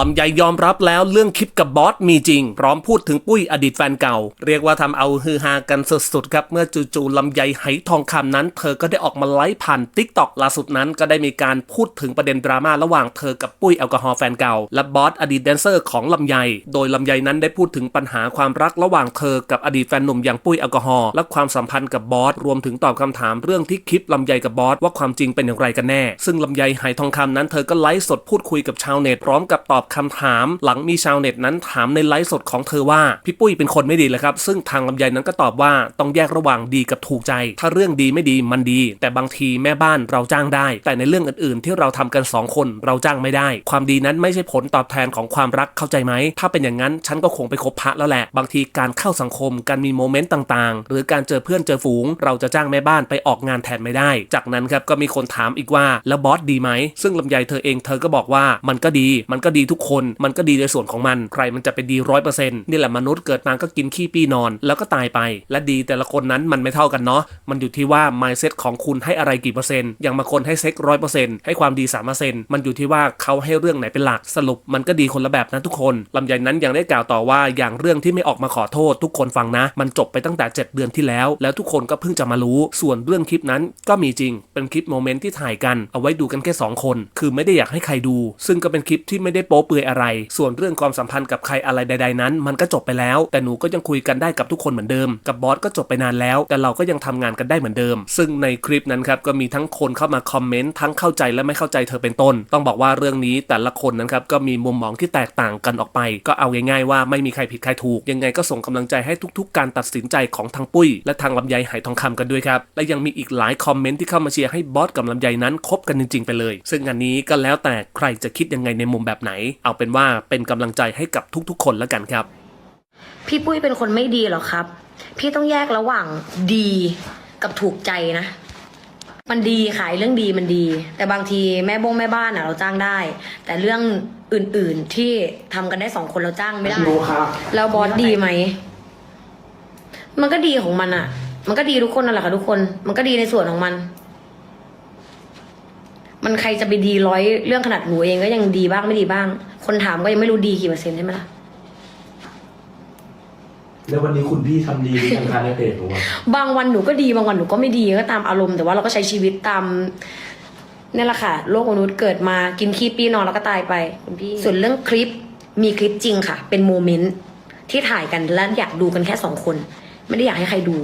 ลำไยยอมรับแล้วเรื่องคลิปกับบอสมีจริง พร้อมพูดถึงปุ้ยอดีตแฟนเก่า เรียกว่าทำเอาฮือฮากันสุดๆครับเมื่อจู่ๆลำไยไหทองคำนั้น เธอก็ได้ออกมาไลฟ์ผ่านทิกตอกล่าสุดนั้นก็ได้มีการพูดถึงประเด็นดราม่าระหว่างเธอกับปุ้ยแอลกอฮอล์แฟนเก่า และบอสอดีตแดนเซอร์ของลำไย โดยลำไยนั้นได้พูดถึงปัญหาความรักระหว่างเธอกับอดีตแฟนหนุ่มอย่างปุ้ยแอลกอฮอล์และความสัมพันธ์กับบอสรวมถึงตอบคำถามเรื่องที่คลิปลำไยกับบอสว่าความจริงเป็นอย่างไรกันแน่ ซึ่งลำไยไหทองคำนั้นเธอก็ไลฟ์สดพูดคุยกับชาวเน็ตพร้อมกับตอบคำถาม หลังมีชาวเน็ตนั้นถามในไลฟ์สดของเธอว่าพี่ปุ้ยเป็นคนไม่ดีเลยครับ ซึ่งทางลำไยนั้นก็ตอบว่าต้องแยกระหว่างดีกับถูกใจ ถ้าเรื่องดีไม่ดีมันดี แต่บางทีแม่บ้านเราจ้างได้ แต่ในเรื่องอื่นๆ ที่เราทำกันสองคนเราจ้างไม่ได้ ความดีนั้นไม่ใช่ผลตอบแทนของความรักเข้าใจไหม ถ้าเป็นอย่างนั้นฉันก็คงไปคบพระแล้วแหละ บางทีการเข้าสังคมการมีโมเมนต์ต่างๆ หรือการเจอเพื่อนเจอฝูง เราจะจ้างแม่บ้านไปออกงานแทนไม่ได้ จากนั้นครับก็มีคนถามอีกว่าแล้วบอสดีไหมซึ่งลำไยเธอเองเธอก็บอกว่ามันก็ดีมันก็ดีทุกคนมันก็ดีในส่วนของมัน ใครมันจะเป็นดีร้อยเปอร์เซ็นต์นี่แหละมนุษย์เกิดมาก็กินขี้ปี้นอน แล้วก็ตายไป และดีแต่ละคนนั้นมันไม่เท่ากันเนาะมันอยู่ที่ว่า mindset ของคุณให้อะไรกี่เปอร์เซ็นต์อย่างบางคนให้เซ็กร้อยเปอร์เซ็นต์ให้ความดีสามเปอร์เซ็นต์มันอยู่ที่ว่าเขาให้เรื่องไหนเป็นหลักสรุป มันก็ดีคนละแบบนะทุกคนลำไยนั้นยังได้กล่าวต่อว่าอย่างเรื่องที่ไม่ออกมาขอโทษ ทุกคนฟังนะ มันจบไปตั้งแต่ 7 เดือนที่แล้ว แล้วทุกคนก็เพิ่งจะมารู้ ส่วนเรื่องคลิปนั้นก็มีจริง เป็นคลิปโมเมนต์ที่ถ่ายกัน เอาไว้ดูกันแค่สองคน คือไม่ได้อยากให้ใครดู ซึ่งก็เป็นคลิปที่ไม่ได้โป๊เปลือยอะไร ส่วนเรื่องความสัมพันธ์กับใครอะไรใด ๆนั้น มันก็จบไปแล้ว แต่หนูก็ยังคุยกันได้กับทุกคนเหมือนเดิม กับบอสก็จบไปนานแล้ว แต่เราก็ยังทำงานกันได้เหมือนเดิม ซึ่งในคลิปนั้นครับก็มีทั้งคนเข้ามาคอมเมนต์ทั้งเข้าใจและไม่เข้าใจเธอเป็นต้น ต้องบอกว่าเรื่องนี้แต่ละคนนั้นครับก็มีมุมมองที่แตกต่างกันออกไป ก็เอาง่ายๆว่าไม่มีใครผิดใครถูก ยังไงก็ส่งกำลังใจให้ทุก ๆ การตัดสินใจของทางปุ้ย และทางลำไยไหทองคำกันด้วยครับและยังมีอีกหลายคอมเมนต์ที่เข้ามาเชียร์ให้บอสกับลำไยนั้นคบกันจริงๆไปเลย ซึ่งอันนี้ก็แล้วแต่ใครจะคิดยังไงในมุมแบบไหนเอาเป็นว่าเป็นกำลังใจให้กับทุกๆ คนแล้วกันครับ พี่ปุ้ยเป็นคนไม่ดีหรอครับ พี่ต้องแยกระหว่างดีกับถูกใจนะ มันดีขายเรื่องดีมันดี แต่บางทีแม่บงแม่บ้านอะเราจ้างได้ แต่เรื่องอื่นๆที่ทำกันได้สองคนเราจ้างไม่ได้รู้ครับแล้วบอสดีไหม มันก็ดีของมันอะมันก็ดีทุกคนนั่นแหละค่ะทุกคน มันก็ดีในส่วนของมัน มันใครจะไปดีร้อยเรื่องขนาดหนูเองก็ยังดีบ้างไม่ดีบ้าง คนถามก็ยังไม่รู้ดีกี่เปอร์เซ็นต์ใช่ไหมล่ะ แล้ววันนี้คุณพี่ทำดีหรือยังคะในเพจผมอะบางวันหนูก็ดีบางวันหนูก็ไม่ดีก็ตามอารมณ์แต่ว่าเราก็ใช้ชีวิตตามนี่แหละค่ะ โลกมนุษย์เกิดมากินขี้ปีนอนแล้วก็ตายไปคุณพี่ ส่วนเรื่องคลิปมีคลิปจริงค่ะ เป็นโมเมนต์ที่ถ่ายกันและอยากดูกันแค่สองคน ไม่ได้อยากให้ใครดู